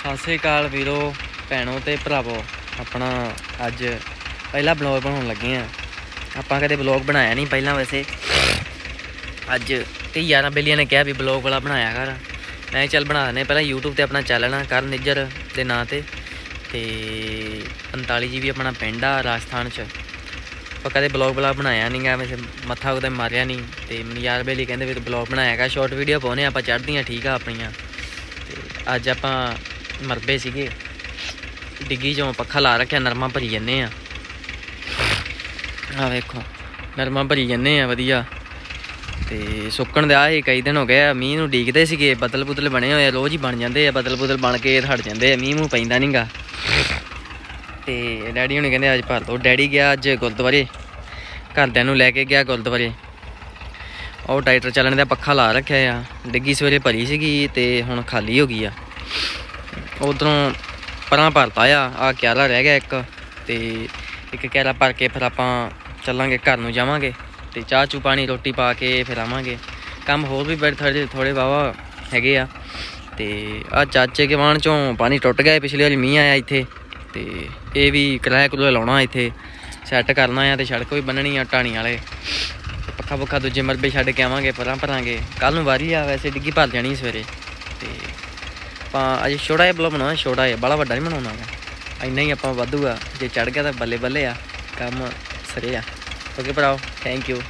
ਸਤਿ ਸ੍ਰੀ ਅਕਾਲ ਵੀਰੋ, ਭੈਣੋ ਤੇ ਭਰਾਵੋ। ਆਪਣਾ ਅੱਜ ਪਹਿਲਾ ਬਲੌਗ ਬਣਾਉਣ ਲੱਗੇ ਆ। ਆਪਾਂ ਕਦੇ ਬਲੌਗ ਬਣਾਇਆ ਨਹੀਂ ਪਹਿਲਾਂ ਵੈਸੇ। ਅੱਜ ਤੇ ਯਾਰਾਂ ਬੇਲੀਆਂ ਨੇ ਕਿਹਾ ਵੀ ਬਲੌਗ ਵਾਲਾ ਬਣਾਇਆ ਕਰ। ਮੈਂ ਚੱਲ ਬਣਾ ਦਨੇ ਪਹਿਲਾਂ YouTube ਤੇ ਆਪਣਾ ਚੈਨਲ ਆ ਕਰਨ ਨਿੱਜਰ ਦੇ ਨਾਂ ਤੇ। ਤੇ 45 ਜੀ ਵੀ ਆਪਣਾ ਪਿੰਡ ਆ ਰਾਜਸਥਾਨ ਚ। ਆਪਾਂ ਕਦੇ ਬਲੌਗ ਵਾਲਾ ਬਣਾਇਆ ਨਹੀਂ ਗਾ, ਵੈਸੇ ਮੱਥਾ ਉਹਦੇ ਮਾਰਿਆ ਨਹੀਂ ਤੇ ਮੈਨੂੰ ਯਾਰ ਬੇਲੀ ਕਹਿੰਦੇ ਵੀ ਤੂੰ ਬਲੌਗ ਬਣਾਇਆ ਕਰ ਸ਼ਾਰਟ ਵੀਡੀਓ ਪਾਉਨੇ ਆਪਾਂ ਚੜ੍ਹਦੀਆਂ, ਠੀਕ ਆ ਆਪਣੀਆਂ। ਤੇ ਅੱਜ ਆਪਾਂ ਮਰਬੇ ਸੀਗੇ। ਡਿੱਗੀ ਚੋਂ ਪੱਖਾ ਲਾ ਰੱਖਿਆ, ਨਰਮਾ ਭਰੀ ਜੰਨੇ ਆ। ਆ ਵੇਖੋ, ਨਰਮਾ ਭਰੀ ਜੰਨੇ ਆ, ਵਧੀਆ। ਤੇ ਸੁੱਕਣ ਦੇ ਆਏ ਕਈ ਦਿਨ ਹੋ ਗਏ ਆ, ਮੀਂਹ ਨੂੰ ਡੀਕਦੇ ਸੀਗੇ ਬਦਲ ਬੁਦਲ ਬਣੇ ਹੋਏ ਆ ਰੋਜ਼ ਹੀ ਬਣ ਜਾਂਦੇ ਆ ਬਦਲ ਬੁਦਲ ਬਣ ਕੇ ਹਟ ਜਾਂਦੇ ਆ, ਮੀਂਹ ਮੂੰਹ ਪੈਂਦਾ ਨਹੀਂਗਾ ਤੇ ਡੈਡੀ ਹੁਣੇ ਕਹਿੰਦੇ, ਅੱਜ ਭਰ ਦੋ ਡੈਡੀ ਗਿਆ ਅੱਜ ਗੁਰਦੁਆਰੇ, ਘਰਦਿਆਂ ਨੂੰ ਲੈ ਕੇ ਗਿਆ ਗੁਰਦੁਆਰੇ। ਉਹ ਟਾਈਟਰ ਚੱਲਣ ਦਾ ਪੱਖਾ ਲਾ ਰੱਖਿਆ ਆ, ਡਿੱਗੀ ਸਵੇਰੇ ਭਰੀ ਸੀਗੀ ਤੇ ਹੁਣ ਖਾਲੀ ਹੋ ਗਈ ਆ। ਉਧਰੋਂ ਪਰਾਂ ਭਰਤਾ ਆ ਆ ਕਿਆਰਾ ਰਹਿ ਗਿਆ ਇੱਕ, ਤੇ ਇੱਕ ਕਿਆਰਾ ਭਰ ਕੇ ਫਿਰ ਆਪਾਂ ਚੱਲਾਂਗੇ, ਘਰ ਨੂੰ ਜਾਵਾਂਗੇ, ਤੇ ਚਾਹ ਚੂ ਪਾਣੀ, ਰੋਟੀ ਪਾ ਕੇ ਫਿਰ ਆਵਾਂਗੇ। ਕੰਮ ਹੋਰ ਵੀ ਬੜੇ ਥੋੜੇ ਥੋੜੇ ਵਾਵਾ ਹੈਗੇ ਆ, ਤੇ ਆ ਚਾਚੇ ਕੇ ਵਾਣ ਚੋਂ ਪਾਣੀ ਟੁੱਟ ਗਿਆ ਪਿਛਲੇ ਵਾਰੀ ਮੀਂਹ ਆਇਆ ਇੱਥੇ, ਤੇ ਇਹ ਵੀ ਕਿਰਾਇਆ ਕੁਲਾ ਲਾਉਣਾ ਇੱਥੇ, ਸੈੱਟ ਕਰਨਾ ਆ ਤੇ ਸੜਕ ਵੀ ਬੰਨਣੀ ਆ ਟਾਣੀ ਵਾਲੇ। ਪੱਖਾ ਪੱਖਾ ਦੂਜੇ ਮਰਬੇ ਛੱਡ ਕੇ ਆਵਾਂਗੇ, ਪਰਾਂ ਭਰਾਂਗੇ। ਕੱਲ ਨੂੰ ਵਾਰੀ ਆ, ਵੈਸੇ ਡਿੱਗੀ ਭਰ ਜਾਣੀ ਸਵੇਰੇ, ਤੇ ਆਪਾਂ ਅੱਜ ਛੋਟਾ ਜਿਹਾ ਬਲੋ ਬਣਾਉਣਾ, ਛੋਟਾ ਜਿਹਾ ਬੜਾ ਵੱਡਾ ਨਹੀਂ ਬਣਾਉਣਾ ਗਾ ਇੰਨਾ ਹੀ ਆਪਾਂ ਵਾਧੂ ਜੇ ਚੜ ਗਿਆ ਤਾਂ ਬੱਲੇ ਬੱਲੇ ਆ, ਕੰਮ ਸਰੇ ਆ। Okay ਭਰਾਓ thank you